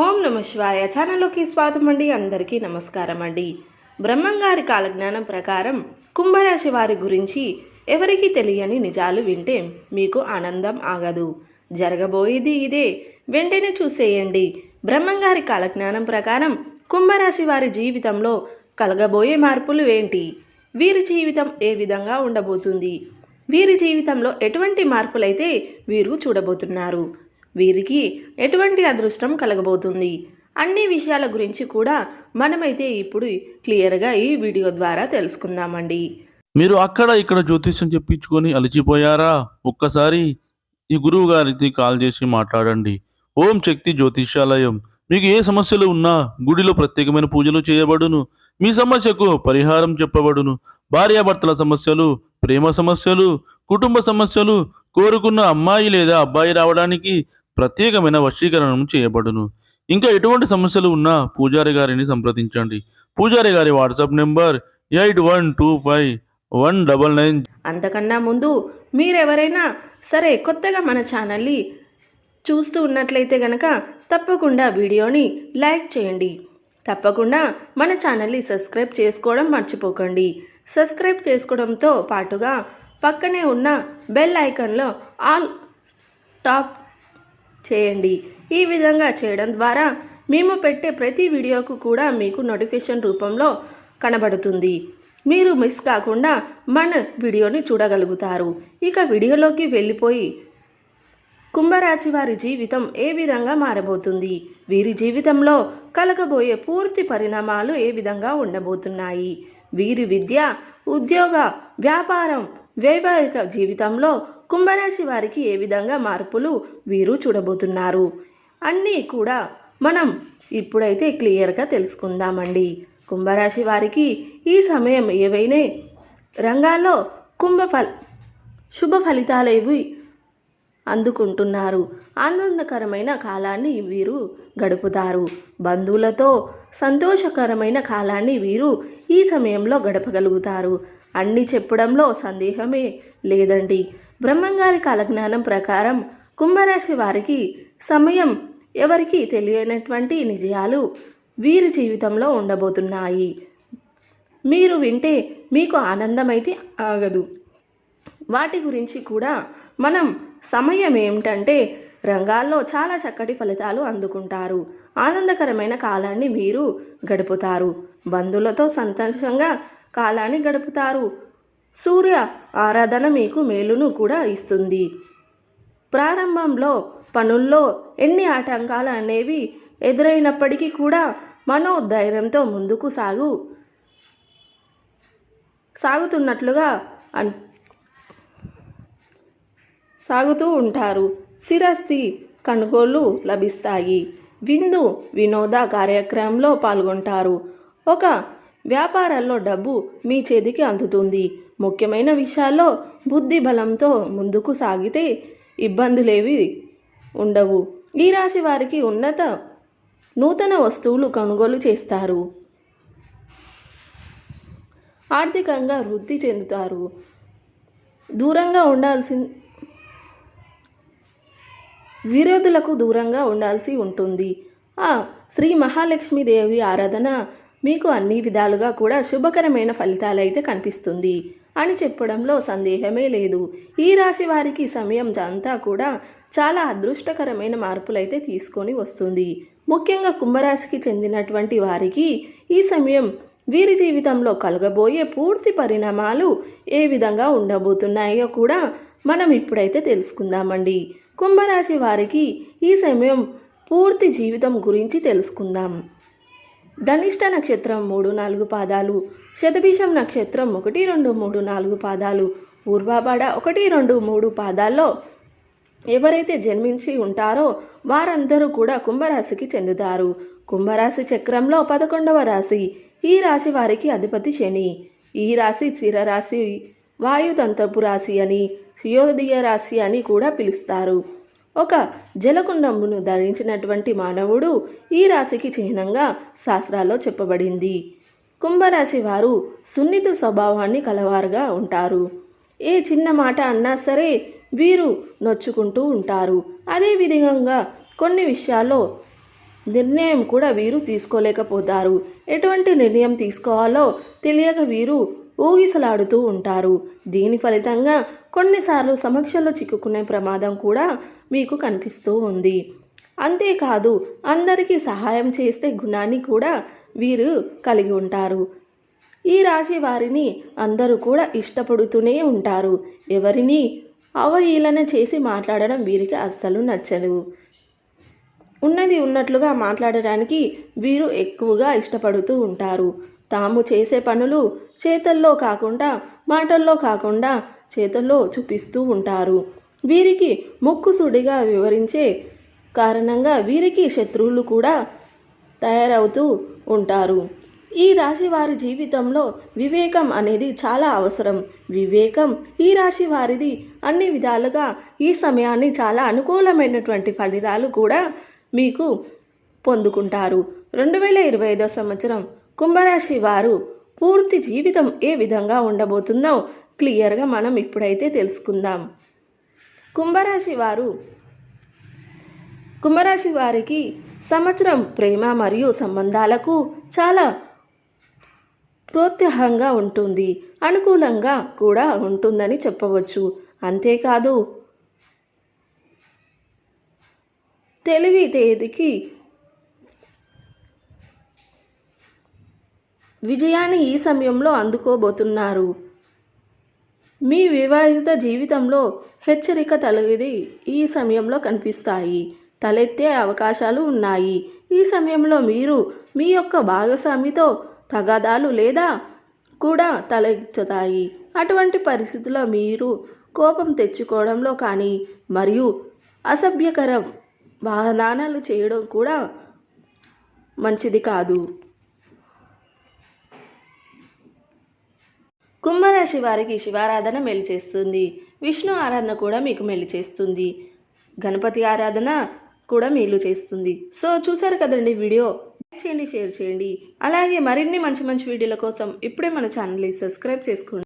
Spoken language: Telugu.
ఓం నమ శివాయ ఛానల్లోకి స్వాగతం అండి. అందరికీ నమస్కారం అండి. బ్రహ్మంగారి కాలజ్ఞానం ప్రకారం కుంభరాశి వారి గురించి ఎవరికీ తెలియని నిజాలు వింటే మీకు ఆనందం ఆగదు. జరగబోయేది ఇదే. వెంటనే చూసేయండి. బ్రహ్మంగారి కాలజ్ఞానం ప్రకారం కుంభరాశి వారి జీవితంలో కలగబోయే మార్పులు ఏంటి? వీరి జీవితం ఏ విధంగా ఉండబోతుంది? వీరి జీవితంలో ఎటువంటి మార్పులైతే వీరు చూడబోతున్నారు? వీరికి ఎటువంటి అదృష్టం కలగబోతుంది? అన్ని విషయాల గురించి కూడా మనమైతే ఇప్పుడు క్లియర్గా ఈ వీడియో ద్వారా తెలుసుకుందామండి. మీరు అక్కడ ఇక్కడ జ్యోతిష్యం చెప్పించుకొని అలిచిపోయారా? ఒక్కసారి ఈ గురువు గారికి కాల్ చేసి మాట్లాడండి. ఓం శక్తి జ్యోతిష్యాలయం. మీకు ఏ సమస్యలు ఉన్నా గుడిలో ప్రత్యేకమైన పూజలు చేయబడును. మీ సమస్యకు పరిహారం చెప్పబడును. భార్యాభర్తల సమస్యలు ప్రేమ సమస్యలు కుటుంబ సమస్యలు కోరుకున్న అమ్మాయి లేదా అబ్బాయి రావడానికి ప్రత్యేకమైన వశీకరణం చేయబడును. ఇంకా ఎటువంటి సమస్యలు ఉన్నా పూజారి గారిని సంప్రదించండి. పూజారి గారి WhatsApp number eight one two five one double nine. అంతకన్నా ముందు మీరెవరైనా సరే కొత్తగా మన ఛానల్ని చూస్తూ ఉన్నట్లయితే గనక తప్పకుండా వీడియోని లైక్ చేయండి. తప్పకుండా మన ఛానల్ని సబ్స్క్రైబ్ చేసుకోవడం మర్చిపోకండి. సబ్స్క్రైబ్ చేసుకోవడంతో పాటుగా పక్కనే ఉన్న బెల్ ఐకాన్లో ఆల్ టాప్ చేయండి. ఈ విధంగా చేయడం ద్వారా మేము పెట్టే ప్రతి వీడియోకు కూడా మీకు నోటిఫికేషన్ రూపంలో కనబడుతుంది. మీరు మిస్ కాకుండా మన వీడియోని చూడగలుగుతారు. ఇక వీడియోలోకి వెళ్ళిపోయి కుంభరాశి వారి జీవితం ఏ విధంగా మారబోతుంది? వీరి జీవితంలో కలగబోయే పూర్తి పరిణామాలు ఏ విధంగా ఉండబోతున్నాయి? వీరి విద్య ఉద్యోగ వ్యాపారం వైవాహిక జీవితంలో కుంభరాశి వారికి ఏ విధంగా మార్పులు వీరు చూడబోతున్నారు? అన్నీ కూడా మనం ఇప్పుడైతే క్లియర్గా తెలుసుకుందామండి. కుంభరాశి వారికి ఈ సమయం ఏవైనా రంగాల్లో కుంభ ఫల్ శుభ ఫలితాలేవి అందుకుంటున్నారు? ఆనందకరమైన కాలాన్ని వీరు గడుపుతారు. బంధువులతో సంతోషకరమైన కాలాన్ని వీరు ఈ సమయంలో గడపగలుగుతారు. అన్ని చెప్పడంలో సందేహమే లేదండి. బ్రహ్మంగారి కాలజ్ఞానం ప్రకారం కుంభరాశి వారికి సమయం ఎవరికి తెలియనటువంటి నిజయాలు వీరి జీవితంలో ఉండబోతున్నాయి. మీరు వింటే మీకు ఆనందమైతే ఆగదు. వాటి గురించి కూడా మనం సమయం ఏమిటంటే రంగాల్లో చాలా చక్కటి ఫలితాలు అందుకుంటారు. ఆనందకరమైన కాలాన్ని మీరు గడుపుతారు. బంధువులతో సంతోషంగా కాలాన్ని గడుపుతారు. సూర్య ఆరాధన మీకు మేలును కూడా ఇస్తుంది. ప్రారంభంలో పనుల్లో ఎన్ని ఆటంకాలు అనేవి ఎదురైనప్పటికీ కూడా మనోధైర్యంతో ముందుకు సాగు సాగుతున్నట్లుగా అన్ సాగుతూ ఉంటారు. స్థిరస్థి కొనుగోలు లభిస్తాయి. విందు వినోద కార్యక్రమంలో పాల్గొంటారు. ఒక వ్యాపారాల్లో డబ్బు మీ చేతికి అందుతుంది. ముఖ్యమైన విషయాల్లో బుద్ధి బలంతో ముందుకు సాగితే ఇబ్బందులేవి ఉండవు. ఈ రాశి వారికి ఉన్నత నూతన వస్తువులు కొనుగోలు చేస్తారు. ఆర్థికంగా వృద్ధి చెందుతారు. దూరంగా ఉండాల్సి విరోధులకు దూరంగా ఉండాల్సి ఉంటుంది. ఆ శ్రీ మహాలక్ష్మీదేవి ఆరాధన మీకు అన్ని విధాలుగా కూడా శుభకరమైన ఫలితాలైతే కనిపిస్తుంది అని చెప్పడంలో సందేహమే లేదు. ఈ రాశి వారికి సమయం అంతా కూడా చాలా అదృష్టకరమైన మార్పులైతే తీసుకొని వస్తుంది. ముఖ్యంగా కుంభరాశికి చెందినటువంటి వారికి ఈ సమయం వీరి జీవితంలో కలగబోయే పూర్తి పరిణామాలు ఏ విధంగా ఉండబోతున్నాయో కూడా మనం ఇప్పుడైతే తెలుసుకుందామండి. కుంభరాశి వారికి ఈ సమయం పూర్తి జీవితం గురించి తెలుసుకుందాం. ధనిష్ట నక్షత్రం మూడు నాలుగు పాదాలు శతభిషం నక్షత్రం ఒకటి రెండు మూడు నాలుగు పాదాలు పూర్వాబాడ ఒకటి రెండు మూడు పాదాల్లో ఎవరైతే జన్మించి ఉంటారో వారందరూ కూడా కుంభరాశికి చెందుతారు. కుంభరాశి చక్రంలో పదకొండవ రాశి ఈ రాశి వారికి అధిపతి శని. ఈ రాశి స్థిరరాశి వాయుతంత్రపు రాశి అని సుయోదయ రాశి అని కూడా పిలుస్తారు. ఒక జలకుండమును ధరించినటువంటి మానవుడు ఈ రాశికి చిహ్నంగా శాస్త్రాల్లో చెప్పబడింది. కుంభరాశి వారు సున్నిత స్వభావాన్ని కలవారుగా ఉంటారు. ఏ చిన్న మాట అన్నా సరే వీరు నొచ్చుకుంటూ ఉంటారు. అదేవిధంగా కొన్ని విషయాల్లో నిర్ణయం కూడా వీరు తీసుకోలేకపోతారు. ఎటువంటి నిర్ణయం తీసుకోవాలో తెలియక వీరు ఊగిసలాడుతూ ఉంటారు. దీని ఫలితంగా కొన్నిసార్లు సమక్షంలో చిక్కుకునే ప్రమాదం కూడా మీకు కనిపిస్తూ ఉంది. అంతేకాదు అందరికీ సహాయం చేసే గుణాన్ని కూడా వీరు కలిగి ఉంటారు. ఈ రాశి వారిని అందరూ కూడా ఇష్టపడుతూనే ఉంటారు. ఎవరిని అవహేళన చేసి మాట్లాడడం వీరికి అస్సలు నచ్చదు. ఉన్నది ఉన్నట్లుగా మాట్లాడడానికి వీరు ఎక్కువగా ఇష్టపడుతూ ఉంటారు. తాము చేసే పనులు చేతల్లో కాకుండా మాటల్లో కాకుండా చేతల్లో చూపిస్తూ ఉంటారు. వీరికి ముక్కుసుడిగా వివరించే కారణంగా వీరికి శత్రువులు కూడా తయారవుతూ ఉంటారు. ఈ రాశి వారి జీవితంలో వివేకం అనేది చాలా అవసరం. వివేకం ఈ రాశి వారిది అన్ని విధాలుగా ఈ సమయాన్ని చాలా అనుకూలమైనటువంటి ఫలితాలు కూడా మీకు పొందుకుంటారు. రెండు వేల ఇరవై ఐదో సంవత్సరం కుంభరాశి వారు పూర్తి జీవితం ఏ విధంగా ఉండబోతుందో క్లియర్గా మనం ఇప్పుడైతే తెలుసుకుందాం. కుంభరాశి వారు కుంభరాశి వారికి సంవత్సరం ప్రేమ మరియు సంబంధాలకు చాలా ప్రోత్సాహంగా ఉంటుంది అనుకూలంగా కూడా ఉంటుందని చెప్పవచ్చు. అంతేకాదు తెలివి విజయాన్ని ఈ సమయంలో అందుకోబోతున్నారు. మీ వివాహిత జీవితంలో హెచ్చరిక తలగిది ఈ సమయంలో కనిపిస్తాయి. తలెత్తే అవకాశాలు ఉన్నాయి. ఈ సమయంలో మీరు మీ యొక్క భాగస్వామితో తగాదాలు లేదా కూడా తలెత్తుతాయి. అటువంటి పరిస్థితుల్లో మీరు కోపం తెచ్చుకోవడంలో కానీ మరియు అసభ్యకర వాహనాలు చేయడం కూడా మంచిది కాదు. కుంభరాశి వారికి శివారాధన మేలు చేస్తుంది. విష్ణు ఆరాధన కూడా మీకు మేలు చేస్తుంది. గణపతి ఆరాధన కూడా మేలు చేస్తుంది. సో చూసారు కదండి వీడియో? లైక్ చేయండి షేర్ చేయండి. అలాగే మరిన్ని మంచి మంచి వీడియోల కోసం ఇప్పుడే మన ఛానల్ని సబ్స్క్రైబ్ చేసుకోండి.